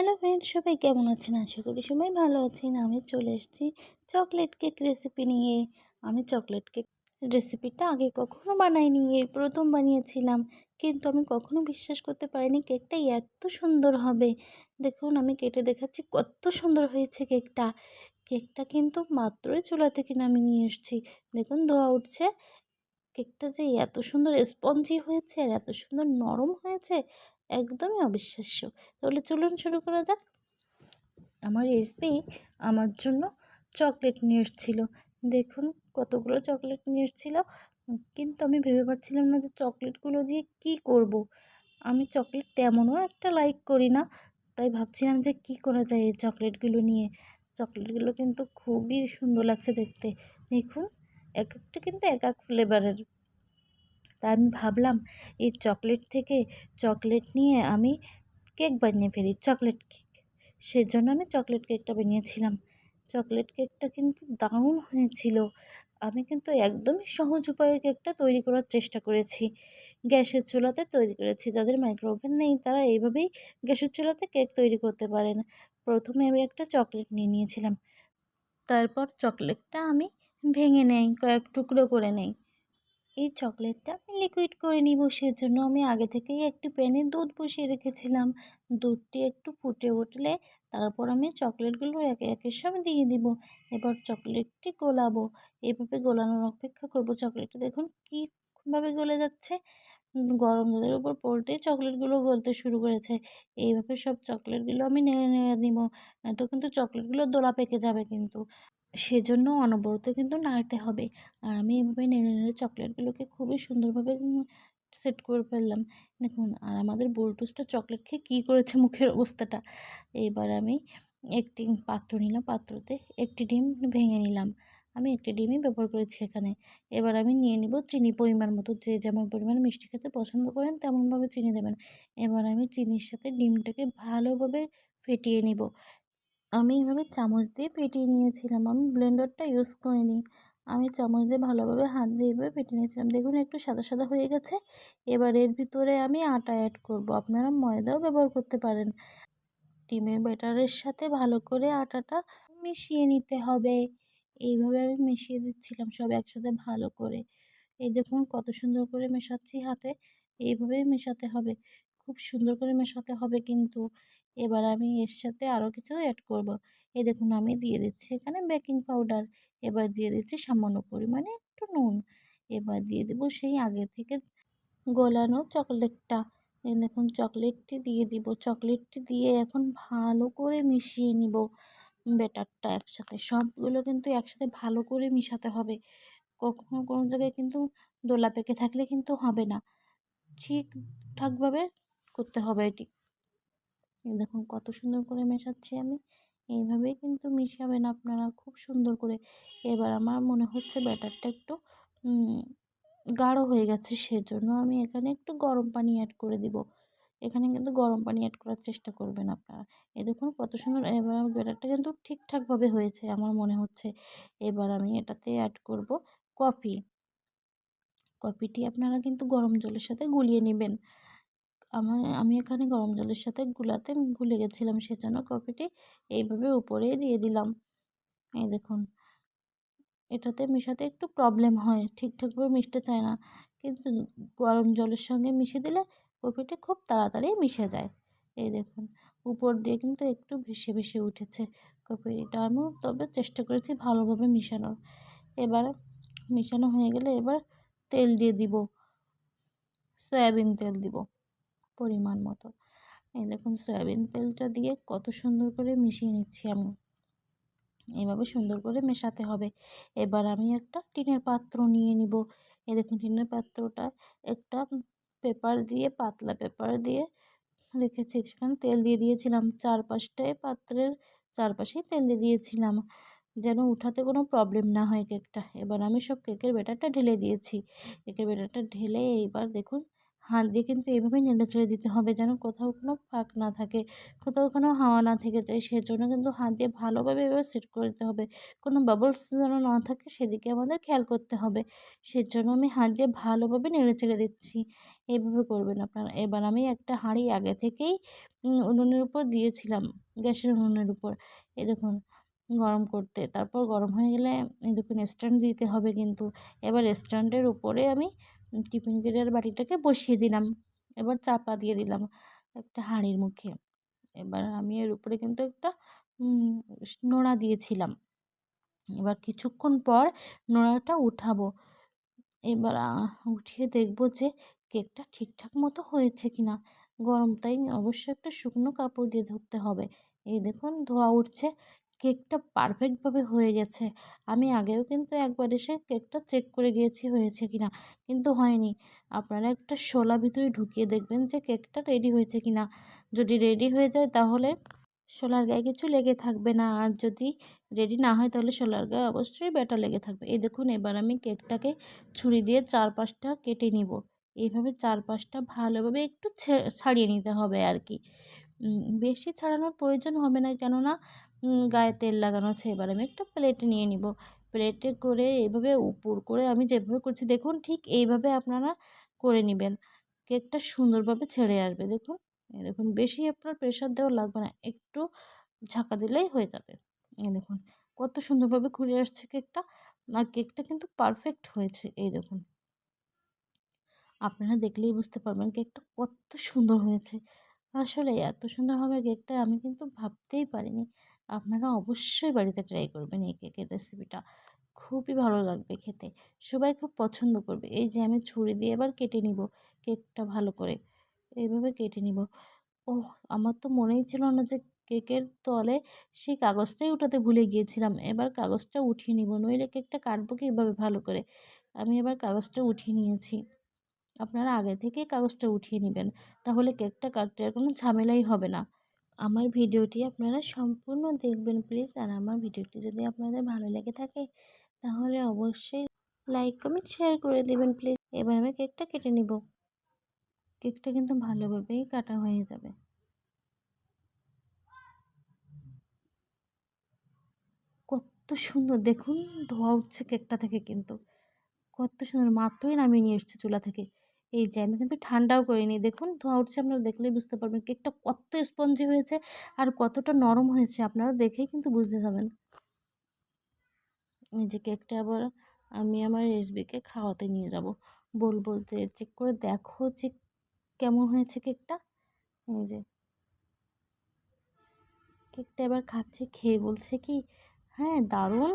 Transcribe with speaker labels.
Speaker 1: Hello friend সবাই কেমন আছেন? আশা করি সবাই ভালো আছেন। আমি চলে এসেছি চকলেট কেক রেসিপি নিয়ে। আমি চকলেট কেক রেসিপিটা আগে কখনো বানাইনি, এই প্রথম বানিয়েছিলাম। কিন্তু আমি কখনো বিশ্বাস করতে পারিনি কেকটা এত সুন্দর হবে। দেখুন, আমি কেটে দেখাচ্ছি কত সুন্দর হয়েছে কেকটা। কেকটা কিন্তু মাত্রই চুলা থেকে নামিয়ে নিয়ে এসেছি। দেখুন, ধোয়া উঠছে। কেকটা যে এত সুন্দর স্পঞ্জি হয়েছে আর এত সুন্দর নরম হয়েছে একদমই অবিশ্বাস্য। তাহলে চলুন শুরু করা যাক। আমার রেসিপি আমার জন্য চকলেট নিয়ে এসেছিল দেখুন, কতগুলো চকলেট নিয়ে এসেছিল কিন্তু আমি ভেবে পাচ্ছিলাম না যে চকলেটগুলো দিয়ে কি করব। আমি চকলেট তেমনও একটা লাইক করি না। তাই ভাবছিলাম যে কি করা যায় এই চকলেটগুলো নিয়ে। চকলেটগুলো কিন্তু খুবই সুন্দর লাগছে দেখতে। দেখুন, এক একটা কিন্তু এক এক ফ্লেভারের তা আমি ভাবলাম এই চকলেট থেকে চকলেট নিয়ে আমি কেক বানিয়ে ফেলি, চকলেট কেক। সেজন্য আমি চকলেট কেকটা বানিয়েছিলাম। চকলেট কেকটা কিন্তু দারুণ হয়েছিল। আমি কিন্তু একদমই সহজ উপায়ে কেকটা তৈরি করার চেষ্টা করেছি। গ্যাসের চুলাতে তৈরি করেছি। যাদের মাইক্রোওভেন নেই, তারা এইভাবেই গ্যাসের চুলাতে কেক তৈরি করতে পারেন। প্রথমে আমি একটা চকলেট নিয়ে নিয়েছিলাম। তারপর চকলেটটা আমি ভেঙে নেই, কয়েক টুকরো করে নেই। এই চকলেটটা আমি লিকুইড করে নিব, সেজন্য আমি আগে থেকেই একটি প্যানে দুধ বসিয়ে রেখেছিলাম। দুধটি একটু ফুটে উঠলে তারপর আমি চকলেটগুলো একে একে সব দিয়ে দিব। এবার চকলেটটি গোলাবো। এভাবে গোলানোর অপেক্ষা করব। চকলেটটা দেখুন কীভাবে গলে যাচ্ছে। গরম দুধের উপর পড়তে চকলেটগুলো গলতে শুরু করেছে। এইভাবে সব চকলেটগুলো আমি নেড়ে নেড়ে দিব। তো কিন্তু চকলেটগুলো দোলা পেকে যাবে কিন্তু। সেজন্য অনবরত কিন্তু নাড়তে হবে। আর আমি এভাবে নেড়ে নেড়ে চকলেটগুলোকে খুবই সুন্দরভাবে সেট করে ফেললাম। দেখুন, আর আমাদের বুলটুসটা চকলেট খেয়ে কী করেছে মুখের অবস্থাটা? এবার আমি একটি পাত্র নিলাম, পাত্রতে একটি ডিম ভেঙে নিলাম। আমি একটি ডিমই ব্যবহার করেছি এখানে। এবার আমি নিয়ে নিব চিনি পরিমাণ মতো। যে যেমন পরিমাণ মিষ্টি খেতে পছন্দ করেন, তেমনভাবে চিনি দেবেন। এবার আমি চিনির সাথে ডিমটাকে ভালোভাবে ফেটিয়ে নিব। আমি এভাবে চামচ দিয়ে ফেটিয়ে নিয়েছিলাম। আমি ব্লেন্ডারটা ইউজ করিনি। আমি চামচ দিয়ে ভালোভাবে হাত দিয়ে এভাবে ফেটে নিয়েছিলাম। দেখুন, একটু সাদা সাদা হয়ে গেছে। এবার এর ভিতরে আমি আটা অ্যাড করব। আপনারা ময়দাও ব্যবহার করতে পারেন। ডিমের ব্যাটারের সাথে ভালো করে আটাটা মিশিয়ে নিতে হবে। এইভাবে আমি মিশিয়ে দিচ্ছিলাম সব একসাথে ভালো করে। এই দেখুন, কত সুন্দর করে মেশাচ্ছি হাতে। এইভাবেই মেশাতে হবে। খুব সুন্দর করে মেশাতে হবে কিন্তু। এবার আমি এর সাথে আরও কিছু অ্যাড করব। এই দেখুন, আমি দিয়ে দিচ্ছি এখানে বেকিং পাউডার এবার দিয়ে দিচ্ছি সামান্য পরিমাণে একটু নুন, এবার দিয়ে দেবো সেই আগে থেকে গলানো চকলেটটা দেখুন চকলেটটি দিয়ে দিব। চকলেটটি দিয়ে এখন ভালো করে মিশিয়ে নিব ব্যাটারটা একসাথে। সবগুলো কিন্তু একসাথে ভালো করে মিশাতে হবে। কখনো কোনো জায়গায় কিন্তু দোলা পেকে থাকলে কিন্তু হবে না। ঠিকঠাকভাবে করতে হবে এটি। দেখুন কত সুন্দর করে মেশাচ্ছি আমি। এইভাবেই কিন্তু মিশাবেন আপনারা, খুব সুন্দর করে। এবার আমার মনে হচ্ছে ব্যাটারটা একটু গাঢ় হয়ে গেছে সেজন্য আমি এখানে একটু গরম পানি অ্যাড করে দিব। এখানে কিন্তু গরম পানি অ্যাড করার চেষ্টা করবেন আপনারা। এ দেখুন কত সুন্দর, এবার ব্যাটারটা কিন্তু ঠিকঠাকভাবে হয়েছে আমার মনে হচ্ছে। এবার আমি এটাতে অ্যাড করব কফি। কফিটি আপনারা কিন্তু গরম জলের সাথে গুলিয়ে নেবেন। আমার, আমি এখানে গরম জলের সাথে গুলাতে ভুলে গেছিলাম সেজন্য কফিটি এইভাবে উপরে দিয়ে দিলাম। এই দেখুন, এটাতে মেশাতে একটু প্রবলেম হয়, ঠিকঠাকভাবে মিশতে চায় না। কিন্তু গরম জলের সঙ্গে মিশে দিলে কফিটি খুব তাড়াতাড়ি মিশে যায়। এই দেখুন, উপর দিয়ে কিন্তু একটু ভেসে ভেসে উঠেছে কফিটা আমি তবে চেষ্টা করেছি ভালোভাবে মিশানোর। এবার মিশানো হয়ে গেলে এবার তেল দিয়ে দিব, সয়াবিন তেল দিব। পরিমাণ মতো। এই দেখুন, সয়াবিন তেলটা দিয়ে কত সুন্দর করে মিশিয়ে নিচ্ছি আমি। এভাবে সুন্দর করে মেশাতে হবে। এবার আমি একটা টিনের পাত্র নিয়ে নিব। এই দেখুন, টিনের পাত্রটা একটা পেপার দিয়ে, পাতলা পেপার দিয়ে রেখেছি। সেখানে তেল দিয়ে দিয়েছিলাম। চারপাশটায় পাত্রের চারপাশেই তেল দিয়ে দিয়েছিলাম। যেন উঠাতে কোনো প্রবলেম না হয় কেকটা। এবার আমি সব কেকের ব্যাটারটা ঢেলে দিয়েছি। কেকের ব্যাটারটা ঢেলে এইবার দেখুন হাত দিয়ে কিন্তু এভাবে নেড়ে ছেড়ে দিতে হবে যেন কোথাও কোনো ফাঁক না থাকে, কোথাও কোনো হাওয়া না থেকে যায়। সেজন্য কিন্তু হাত দিয়ে ভালোভাবে এভাবে সেট করে দিতে হবে। কোনো বাবলস যেন না থাকে সেদিকে আমাদের খেয়াল করতে হবে। সেজন্য আমি হাত দিয়ে ভালোভাবে নেড়ে ছেড়ে দিচ্ছি। এইভাবে করবেন আপনারা। এবার আমি একটা হাঁড়ি আগে থেকেই উনুনের উপর দিয়েছিলাম, গ্যাসের উনুনের উপর। এই দেখুন, গরম করতে। তারপর গরম হয়ে গেলে দেখুন স্ট্যান্ড দিতে হবে কিন্তু। এবার স্ট্যান্ডের উপরে আমি টিফিন কেটের বাটিটাকে বসিয়ে দিলাম। এবার চাপা দিয়ে দিলাম একটা হাঁড়ির মুখে। এবার আমি এর উপরে কিন্তু একটা নোড়া দিয়েছিলাম। এবার কিছুক্ষণ পর নোড়াটা উঠাবো। এবার উঠিয়ে দেখব যে কেকটা ঠিকঠাক মতো হয়েছে কি না গরম তাই অবশ্যই একটা শুকনো কাপড় দিয়ে ধরতে হবে। এই দেখুন ধোয়া উঠছে। কেকটা পারফেক্টভাবে হয়ে গেছে। আমি আগেও কিন্তু একবার এসে কেকটা চেক করে গিয়েছি হয়েছে কি না কিন্তু হয়নি। আপনারা একটা শোলা ভিতরে ঢুকিয়ে দেখবেন যে কেকটা রেডি হয়েছে কি না যদি রেডি হয়ে যায় তাহলে শোলার গায়ে কিছু লেগে থাকবে না। আর যদি রেডি না হয় তাহলে শোলার গায়ে অবশ্যই ব্যাটা লেগে থাকবে। এই দেখুন, এবার আমি কেকটাকে ছুরি দিয়ে চার পাঁচটা কেটে নিব। এইভাবে চার পাঁচটা ভালোভাবে একটু ছাড়িয়ে নিতে হবে আর কি। বেশি ছাড়ানোর প্রয়োজন হবে না, কেননা গায়ে তেল লাগানো আছে, এবার আমি একটা প্লেটে নিয়ে নিব। প্লেটে করে এইভাবে উপর করে আমি যেভাবে করছি, দেখুন ঠিক এইভাবে আপনারা করে নেবেন। কেকটা সুন্দরভাবে ছেড়ে আসবে, দেখুন। দেখুন, বেশি আপনার প্রেশার দেওয়া লাগবে না, একটু ঝাঁকা দিলেই হয়ে যাবে। দেখুন, কত সুন্দরভাবে ঘুরে আসছে কেকটা, আর কেকটা কিন্তু পারফেক্ট হয়েছে, এই দেখুন। আপনারা দেখলেই বুঝতে পারবেন কেকটা কত সুন্দর হয়েছে। আসলে এত সুন্দর হবে কেকটা আমি কিন্তু ভাবতেই পারিনি। আপনারা অবশ্যই বাড়িতে ট্রাই করবেন এই কেকের রেসিপিটা খুবই ভালো লাগবে খেতে। সবাই খুব পছন্দ করবে। এই যে আমি ছুরি দিয়ে এবার কেটে নিব কেকটা ভালো করে। এইভাবে কেটে নিব। ও আমার তো মনেই ছিল না যে কেকের তলে সেই কাগজটাই উঠাতে ভুলে গিয়েছিলাম। এবার কাগজটা উঠিয়ে নিব, নইলে কেকটা কাটবো কীভাবে ভালো করে? আমি এবার কাগজটা উঠিয়ে নিয়েছি। আপনারা আগে থেকেই কাগজটা উঠিয়ে নেবেন। তাহলে কেকটা কাটতে আর কোনো ঝামেলাই হবে না। আমার ভিডিওটি আপনারা সম্পূর্ণ দেখবেন প্লিজ। আর আমার ভিডিওটি যদি আপনাদের ভালো লেগে থাকে, তাহলে অবশ্যই লাইক, কমেন্ট, শেয়ার করে দেবেন প্লিজ। এবার আমি কেকটা কেটে নিব। কেকটা কিন্তু ভালোভাবেই কাটা হয়ে যাবে। কত সুন্দর, দেখুন ধোয়া উঠছে কেকটা থেকে কিন্তু। কত সুন্দর, মাত্রই নামিয়ে নিয়ে এসছে চুলা থেকে। এই যে আমি কিন্তু ঠান্ডাও করিনি। দেখুন, ধোয়া উঠছে আপনারা দেখলেই বুঝতে পারবেন কেকটা কত স্পঞ্জি হয়েছে আর কতটা নরম হয়েছে। আপনারা দেখেই কিন্তু বুঝতে যাবেন এই যে কেকটা আবার আমি আমার রেসবিকে খাওয়াতে নিয়ে যাব। বলব যে চেক করে দেখো যে কেমন হয়েছে কেকটা। এই যে। কেকটা এবার খাচ্ছে, খেয়ে বলছে কি হ্যাঁ দারুণ